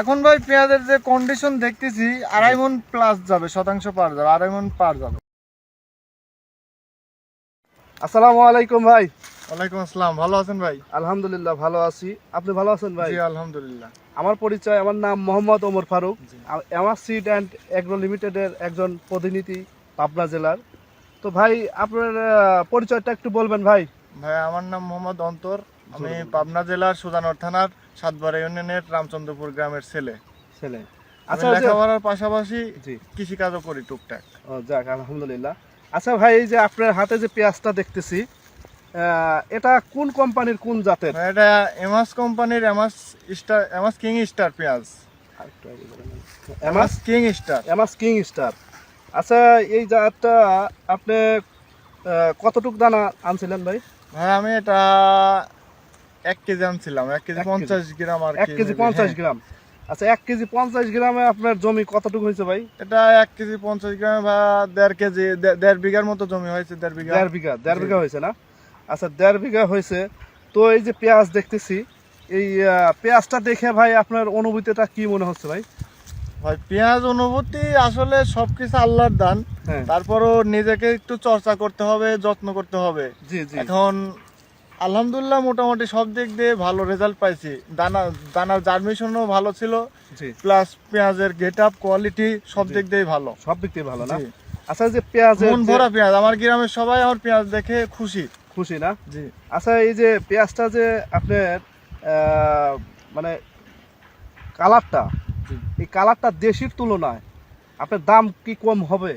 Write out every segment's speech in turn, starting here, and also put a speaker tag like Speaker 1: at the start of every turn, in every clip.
Speaker 1: এখন ভাই পেঁয়াজের যে কন্ডিশন দেখতেছি আড়াই মন প্লাস যাবে শতাংশ পার যাবে আড়াই মন পার যাবে।
Speaker 2: আসসালামু আলাইকুম ভাই।
Speaker 1: ওয়ালাইকুম আসসালাম ভালো আছেন ভাই?
Speaker 2: আলহামদুলিল্লাহ ভালো আছি। আপনি ভালো আছেন ভাই?
Speaker 1: জি আলহামদুলিল্লাহ।
Speaker 2: আমার পরিচয় আমার নাম মোহাম্মদ ওমর ফারুক। আমার সিড অ্যান্ড এগ্রো লিমিটেডের একজন প্রতিনিধি পাবনা জেলার। তো ভাই আপনার পরিচয়টা একটু বলবেন ভাই।
Speaker 1: ভাই আমার নাম মোহাম্মদ অন্তর। আমি পাবনা জেলার সুজানর থানার সাতবাড়া ইউনিয়নের রামচন্দ্রপুর গ্রামের ছেলে।
Speaker 2: ছেলে। আচ্ছা
Speaker 1: লেখাপড়ার পাশাপাশি
Speaker 2: জি।
Speaker 1: কৃষি কাজও করি টুকটাক।
Speaker 2: ও যাক আলহামদুলিল্লাহ। আচ্ছা ভাই এই যে আপনার হাতে যে পেঁয়াজটা দেখতেছি এটা কোন কোম্পানির কোন জাতের?
Speaker 1: এটা এমাস কোম্পানির Emas star Emas king star পেঁয়াজ।
Speaker 2: Emas
Speaker 1: king star.
Speaker 2: Emas king star. আচ্ছা এই জাতটা আপনি কতটুক দানা আনছিলেন ভাই?
Speaker 1: ভাই আমি এটা এক কেজি আনছিলাম এক কেজি। পঞ্চাশ গ্রাম আর
Speaker 2: এক কেজি পঞ্চাশ
Speaker 1: হ্যাঁ।
Speaker 2: গ্রাম। আচ্ছা এক কেজি পঞ্চাশ গ্রামে আপনার জমি কতটুকু হয়েছে ভাই?
Speaker 1: এটা এক কেজি পঞ্চাশ গ্রাম বা দেড় কেজি দেড় বিঘার মতো জমি হয়েছে দেড় বিঘা।
Speaker 2: দেড় বিঘা দেড় বিঘা হয়েছে না? আচ্ছা দেড় বিঘা হয়েছে। তো এই যে পেঁয়াজ দেখতেছি এই পেঁয়াজটা দেখে ভাই আপনার অনুভূতিটা কি মনে হচ্ছে ভাই?
Speaker 1: ভাই পেঁয়াজ অনুভূতি আসলে সবকিছু আল্লাহর দান।
Speaker 2: হ্যাঁ।
Speaker 1: তারপরও নিজেকে একটু চর্চা করতে হবে যত্ন করতে হবে।
Speaker 2: জি জি।
Speaker 1: এখন আলহামদুলিল্লাহ মোটামুটি সব দিক দিয়ে ভালো রেজাল্ট পাইছি। দানা দানার জার্মিশনও ভালো ছিল।
Speaker 2: জি।
Speaker 1: প্লাস পেঁয়াজের গেট আপ কোয়ালিটি সব দিক দিয়ে ভালো।
Speaker 2: সব দিক দিয়ে ভালো না? আচ্ছা যে পেঁয়াজ
Speaker 1: মন ভরা পেঁয়াজ আমার গ্রামের সবাই আমার পেঁয়াজ দেখে খুশি।
Speaker 2: খুশি না?
Speaker 1: জি।
Speaker 2: আচ্ছা এই যে পেঁয়াজটা যে আপনার মানে কালারটা এই কালারটা দেশির তুলনায় আপনার দাম কি কম হবে?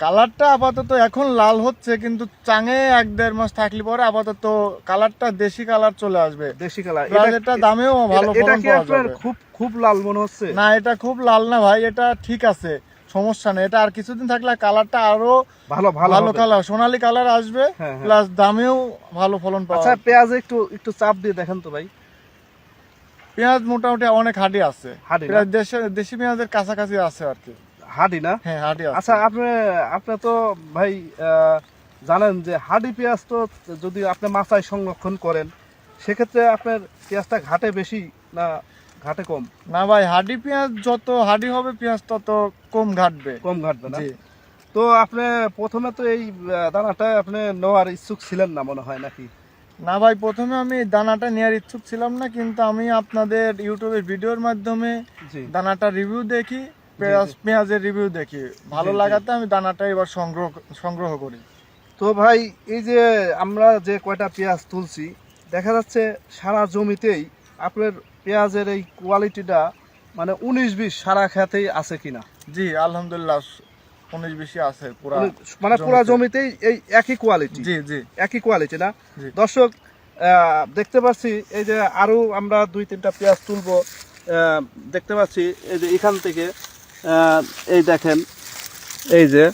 Speaker 1: কালারটা আপাতত এখন লাল হচ্ছে কিন্তু চাঙে এক দেড় মাস থাকলে পরে আপাতত কালারটা দেশি কালার চলে আসবে।
Speaker 2: দেশি কালার।
Speaker 1: এটা দামেও ভালো ফলন পাওয়া যাবে।
Speaker 2: খুব খুব লাল মনে হচ্ছে?
Speaker 1: না এটা খুব লাল না ভাই এটা ঠিক আছে সমস্যা নেই। এটা আর কিছুদিন থাকলে কালারটা আরও
Speaker 2: ভালো ভালো
Speaker 1: কালার সোনালী কালার আসবে
Speaker 2: হ্যাঁ, হ্যাঁ।
Speaker 1: প্লাস দামেও ভালো ফলন পাওয়া
Speaker 2: আচ্ছা পেঁয়াজ একটু একটু চাপ দিয়ে দেখেন তো ভাই।
Speaker 1: পেঁয়াজ মোটামুটি অনেক হাডি আছে। দেশি পেঁয়াজের কাছাকাছি আছে আর কি।
Speaker 2: হাডি না?
Speaker 1: হ্যাঁ হাডি
Speaker 2: আচ্ছা আপনি আপনি তো ভাই জানেন যে হাডি পেঁয়াজ তো যদি আপনি মাথায় সংরক্ষণ করেন সেক্ষেত্রে আপনার পেঁয়াজটা ঘাটে বেশি না ঘাটে কম?
Speaker 1: না ভাই হাডি পেঁয়াজ যত হাডি হবে পেঁয়াজ তত কম ঘাটবে।
Speaker 2: কম ঘাটবে না? তো আপনি প্রথমে তো এই দানাটা আপনি নেওয়ার ইচ্ছুক ছিলেন না মনে হয় নাকি?
Speaker 1: না ভাই প্রথমে আমি দানাটা নেওয়ার ইচ্ছুক ছিলাম না কিন্তু আমি আপনাদের ইউটিউবের ভিডিওর মাধ্যমে দানাটা রিভিউ দেখি। পেঁয়াজ পেঁয়াজের রিভিউ দেখি। ভালো। লাগাতে আমি দানাটা এবার সংগ্রহ সংগ্রহ করি।
Speaker 2: তো ভাই এই যে আমরা যে কয়টা পেঁয়াজ তুলছি দেখা যাচ্ছে সারা জমিতেই আপনার পেঁয়াজের এই কোয়ালিটিটা মানে উনিশ বিশ সারা খেতেই আছে কিনা?
Speaker 1: জি আলহামদুলিল্লাহ উনিশ বেশি আছে পুরা
Speaker 2: মানে পুরা জমিতেই এই একই কোয়ালিটি
Speaker 1: জি জি।
Speaker 2: একই কোয়ালিটি না? দর্শক আহ, দেখতে পাচ্ছি এই যে আরও আমরা দুই তিনটা পেঁয়াজ তুলবো আহ, দেখতে পাচ্ছি এই যে এখান থেকে এই দেখেন, এই যে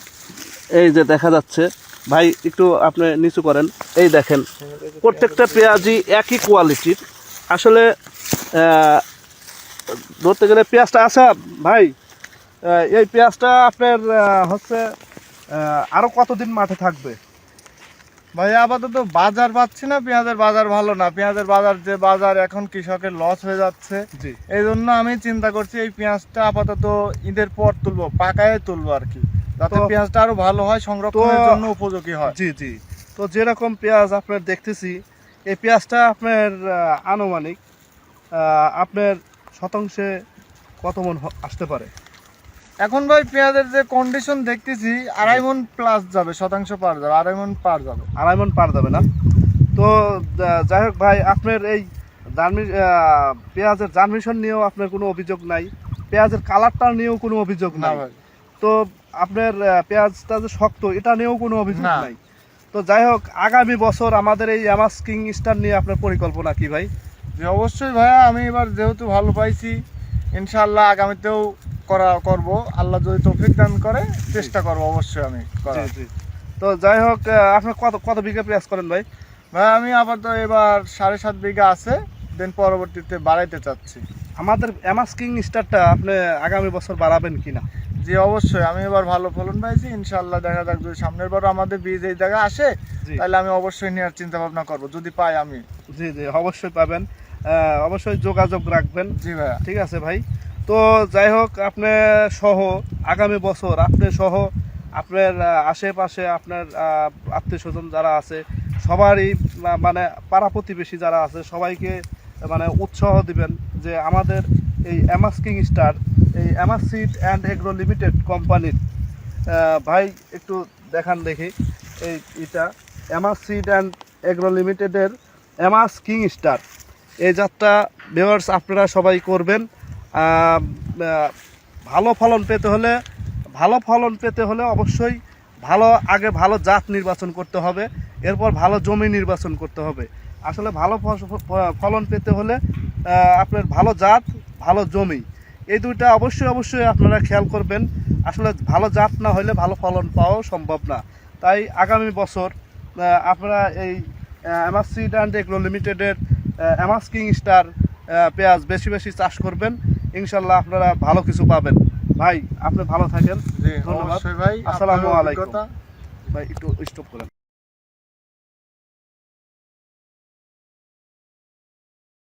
Speaker 2: এই যে দেখা যাচ্ছে। ভাই, একটু আপনি নিচু করেন। এই দেখেন, প্রত্যেকটা পেঁয়াজই একই কোয়ালিটির আসলে ধরতে গেলে পেঁয়াজটা আছে, ভাই এই পেঁয়াজটা আপনার হচ্ছে আরও আরও কতদিন মাঠে থাকবে?
Speaker 1: ভাই আপাতত বাজার পাচ্ছি না পেঁয়াজের বাজার ভালো না। পেঁয়াজের বাজার যে বাজার এখন কৃষকের লস হয়ে যাচ্ছে এই জন্য আমি চিন্তা করছি এই পেঁয়াজটা আপাতত ঈদের পর তুলবো পাকায় তুলবো আর কি যাতে পেঁয়াজটা আরও ভালো হয় সংরক্ষণের জন্য উপযোগী হয়।
Speaker 2: জি জি। তো যেরকম পেঁয়াজ আপনার দেখতেছি এই পেঁয়াজটা আপনার আনুমানিক আপনার শতাংশে কত মন আসতে পারে?
Speaker 1: এখন ভাই পেঁয়াজের যে কন্ডিশন দেখতেছি আড়াই মন প্লাস যাবে শতাংশ পার যাবে আড়াই মন পার যাবে।
Speaker 2: আড়াই মন পার যাবে না? তো যাই হোক ভাই আপনার এই জার্মি পেঁয়াজের জার্মিশন নিয়েও আপনার কোনো অভিযোগ নাই। পেঁয়াজের কালারটা নিয়েও কোনো অভিযোগ
Speaker 1: না
Speaker 2: নাই।
Speaker 1: ভাই।
Speaker 2: তো আপনার পেঁয়াজটা যে শক্ত এটা নিয়েও কোনো অভিযোগ নাই। তো যাই হোক আগামী বছর আমাদের এই অ্যামাস কিং স্টার নিয়ে আপনার পরিকল্পনা কি ভাই?
Speaker 1: যে অবশ্যই ভাইয়া আমি এবার যেহেতু ভালো পাইছি ইনশাল্লাহ আগামীতেও করা করব। আল্লাহ যদি তৌফিক দান করে চেষ্টা করব অবশ্যই আমি করার।
Speaker 2: জি তো যাই হোক আপনি কত কত বিঘা পেঁয়াজ করেন ভাই?
Speaker 1: ভাই আমি আপাতত এবার সাড়ে সাত বিঘা আছে দেন পরবর্তীতে বাড়াইতে চাচ্ছি।
Speaker 2: আমাদের অ্যামাস কিং স্টারটা আপনি আগামী বছর বাড়াবেন কিনা?
Speaker 1: জি অবশ্যই। আমি এবার ভালো ফলন পাইছি ইনশাআল্লাহ দেখা যাক যদি সামনের বার আমাদের বীজ এই জায়গায় আসে তাহলে আমি অবশ্যই নেওয়ার চিন্তা ভাবনা করব। যদি পাই আমি।
Speaker 2: জি জি অবশ্যই পাবেন। অবশ্যই যোগাযোগ রাখবেন।
Speaker 1: জি ভাইয়া।
Speaker 2: ঠিক আছে ভাই। তো যাই হোক, আপনি সহ, আগামী বছর আপনি সহ, আপনার আশেপাশে আপনার আত্মীয় স্বজন যারা আছে, সবারই মানে পাড়া প্রতিবেশী যারা আছে, সবাইকে মানে উৎসাহ দিবেন যে আমাদের এই এমাস কিং স্টার এই Emas seed and agro limited কোম্পানির ভাই একটু দেখান দেখি, এই এটা এমাস সিড অ্যান্ড এগ্রো লিমিটেডের এমাস কিং স্টার এই যাত্রা ভিউয়ার্স আপনারা সবাই করবেন। ভালো ফলন পেতে হলে, ভালো ফলন পেতে হলে অবশ্যই ভালো, আগে ভালো জাত নির্বাচন করতে হবে, এরপর ভালো জমি নির্বাচন করতে হবে। আসলে ভালো ফলন পেতে হলে আপনার ভালো জাত, ভালো জমি, এই দুইটা অবশ্যই অবশ্যই আপনারা খেয়াল করবেন। আসলে ভালো জাত না হলে ভালো ফলন পাওয়াও সম্ভব না। তাই আগামী বছর আপনারা এই এমাস সিড অ্যান্ড এগ্রো লিমিটেডের এমাস কিং স্টার পেঁয়াজ বেশি বেশি চাষ করবেন। ইনশাল্লাহ আপনারা ভালো কিছু পাবেন ভাই আপনি ভালো থাকেন ধন্যবাদ।
Speaker 1: ভাই
Speaker 2: আসসালামু আলাইকুম। ভাই একটু স্টপ করেন